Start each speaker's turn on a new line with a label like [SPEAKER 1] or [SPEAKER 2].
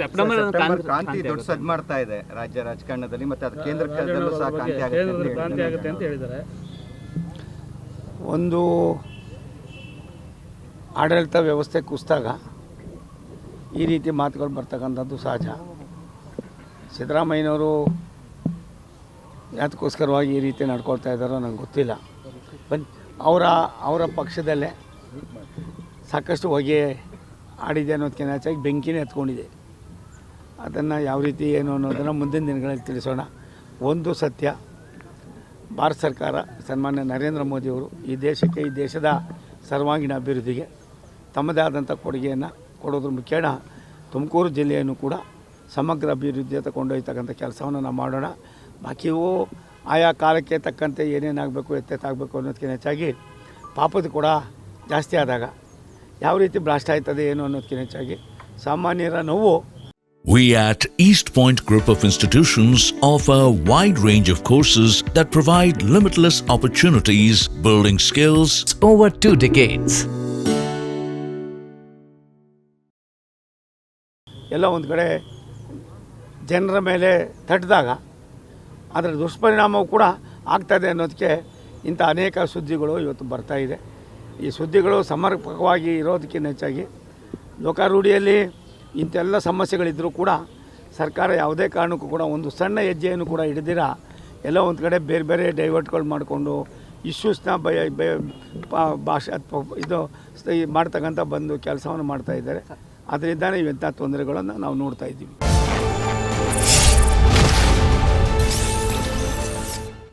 [SPEAKER 1] September
[SPEAKER 2] ಕ್ರಾಂತಿ ದೊಡ್ಡ ಸದ್ ಮಾಡ್ತಾ ಇದೆ ರಾಜ್ಯ ರಾಜಕಾರಣದಲ್ಲಿ ಮತ್ತೆ ಅದು ಕೇಂದ್ರದಲ್ಲೂ ಸಹ ಕ್ರಾಂತಿ ಆಗುತ್ತೆ ಅಂತ
[SPEAKER 3] ಹೇಳಿದ್ದಾರೆ.
[SPEAKER 4] ಒಂದು ಆಡಳಿತ ವ್ಯವಸ್ಥೆ ಕುಸಿದಾಗ ಈ ರೀತಿ ಮಾತುಗಳು ಬರ್ತಕ್ಕಂಥದ್ದು ಸಹಜ. ಸಿದ್ದರಾಮಯ್ಯನವರು ಯಾತಕ್ಕೋಸ್ಕರವಾಗಿ ಈ ರೀತಿ ನಡ್ಕೊಳ್ತಾ ಇದ್ದಾರೋ ನಂಗೆ ಗೊತ್ತಿಲ್ಲ. ಬನ್ ಅವರ ಅವರ ಪಕ್ಷದಲ್ಲೇ ಸಾಕಷ್ಟು ಹೊಗೆ ಆಡಿದೆ ಅನ್ನೋದಕ್ಕೆ ಹೆಚ್ಚಾಗಿ ಬೆಂಕಿನೇ ಹತ್ಕೊಂಡಿದೆ ಅದನ್ನು ಯಾವ ರೀತಿ ಏನು ಅನ್ನೋದನ್ನು ಮುಂದಿನ ದಿನಗಳಲ್ಲಿ ತಿಳಿಸೋಣ. ಒಂದು ಸತ್ಯ, ಭಾರತ ಸರ್ಕಾರ, ಸನ್ಮಾನ್ಯ ನರೇಂದ್ರ ಮೋದಿಯವರು ಈ ದೇಶಕ್ಕೆ, ಈ ದೇಶದ ಸರ್ವಾಂಗೀಣ ಅಭಿವೃದ್ಧಿಗೆ ತಮ್ಮದೇ ಆದಂಥ ಕೊಡುಗೆಯನ್ನು ಕೊಡೋದ್ರ ಮುಖೇಣ ತುಮಕೂರು ಜಿಲ್ಲೆಯನ್ನು ಕೂಡ ಸಮಗ್ರ ಅಭಿವೃದ್ಧಿಯತ್ತ ಕೊಂಡೊಯ್ತಕ್ಕಂಥ ಕೆಲಸವನ್ನು ನಾವು ಮಾಡೋಣ. ಬಾಕಿಯೂ ಆಯಾ ಕಾಲಕ್ಕೆ ತಕ್ಕಂತೆ ಏನೇನಾಗಬೇಕು, ಎತ್ತೆತ್ತಾಗಬೇಕು ಅನ್ನೋದಕ್ಕಿಂತ ಹೆಚ್ಚಾಗಿ ಪಾಪದ ಕೂಡ ಜಾಸ್ತಿ ಆದಾಗ ಯಾವ ರೀತಿ ಬ್ಲಾಸ್ಟ್ ಆಯ್ತದೆ ಏನು ಅನ್ನೋದಕ್ಕಿಂತ ಹೆಚ್ಚಾಗಿ ಸಾಮಾನ್ಯರ ನೋವು
[SPEAKER 5] We at East Point Group of Institutions offer a wide range of courses that provide limitless opportunities, building skills,
[SPEAKER 6] over two decades.
[SPEAKER 4] ಎಲ್ಲ ಒಂದು ಕಡೆ ಜನರ ಮೇಲೆ ತಟ್ಟಿದಾಗ ಅದರ ದುಷ್ಪರಿಣಾಮವು ಕೂಡ ಆಗ್ತದೆ ಅನ್ನೋದಕ್ಕೆ ಇಂಥ ಅನೇಕ ಸುದ್ದಿಗಳು ಇವತ್ತು ಬರ್ತಾ ಇದೆ ಈ ಸುದ್ದಿಗಳು ಸಮರ್ಪಕವಾಗಿ ಇರೋದಕ್ಕಿಂತ ಹೆಚ್ಚಾಗಿ ಲೋಕಾರೂಢಿಯಲ್ಲಿ ಇಂಥೆಲ್ಲ ಸಮಸ್ಯೆಗಳಿದ್ದರೂ ಕೂಡ ಸರ್ಕಾರ ಯಾವುದೇ ಕಾರಣಕ್ಕೂ ಕೂಡ ಒಂದು ಸಣ್ಣ ಹೆಜ್ಜೆಯನ್ನು ಕೂಡ ಹಿಡಿದಿರ ಎಲ್ಲ ಒಂದು ಕಡೆ ಬೇರೆ ಬೇರೆ ಡೈವರ್ಟ್ಗಳು ಮಾಡಿಕೊಂಡು ಇಶ್ಯೂಸ್ನ ಬಯ ಬಯ ಭಾಷೆ ಅಥವಾ ಇದು ಮಾಡ್ತಕ್ಕಂಥ ಬಂದು ಕೆಲಸವನ್ನು ಮಾಡ್ತಾ ಇದ್ದಾರೆ. ಅದರಿಂದನೇ ಇವೆಂಥ ತೊಂದರೆಗಳನ್ನು ನಾವು ನೋಡ್ತಾ ಇದ್ದೀವಿ.